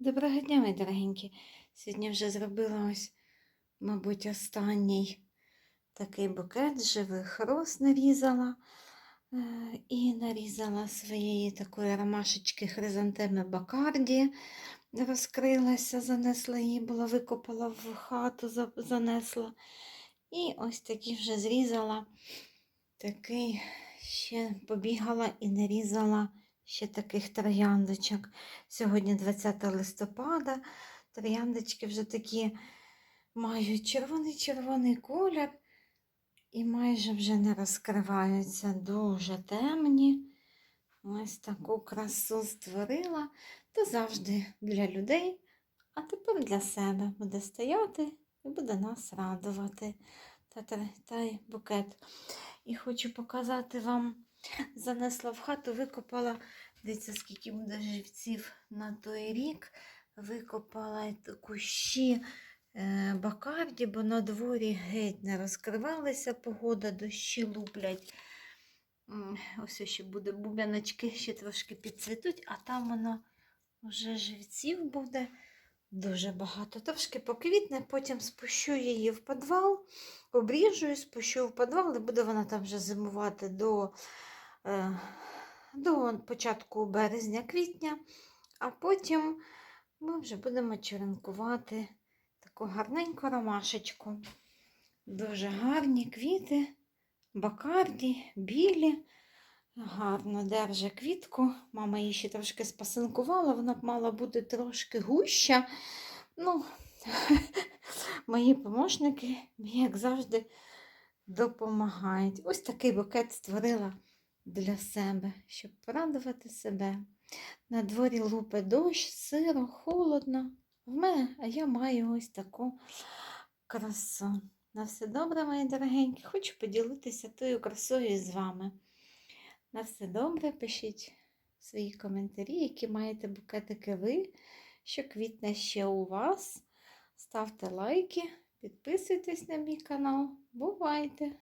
Доброго дня, мої дорогенькі. Сьогодні вже зробила ось, мабуть, останній такий букет живих роз нарізала. Е, І нарізала своєї такої ромашечки хризантеми Бакарді. Розкрилася, занесла її, була викопала в хату, занесла. І ось такі вже зрізала. Такий ще побігала і нарізала ще таких трояндочок. Сьогодні 20 листопада. Трояндочки вже такі мають червоний-червоний колір і майже вже не розкриваються. Дуже темні. Ось таку красу створила. То завжди для людей, а тепер для себе буде стояти і буде нас радувати. Та, та, та букет. І хочу показати вам, занесла в хату, викопала, дивіться, скільки буде живців на той рік. Викопала кущі е, бакарді, бо на дворі геть не розкривалися, погода, дощі луплять. Ось ще буде бубяночки, ще трошки підцвітуть, а там воно вже живців буде дуже багато. Трошки поквітне, потім спущу її в підвал, обріжу і спущу в підвал, і буде вона там вже зимувати до, до початку березня-квітня, а потім ми вже будемо черенкувати таку гарненьку ромашечку. Дуже гарні квіти, бакарді, білі. Гарно держа квітку. Мама її ще трошки спасинкувала, вона б мала бути трошки гуща. Ну, мої помощники, як завжди, допомагають. Ось такий букет створила для себе, щоб порадувати себе. На дворі лупе дощ, сиро, холодно. В мене, а я маю ось таку красу. На все добре, мої дорогенькі. Хочу поділитися тою красою з вами. На все добре, пишіть свої коментарі, які маєте букетики ви, що квітне ще у вас. Ставте лайки, підписуйтесь на мій канал. Бувайте!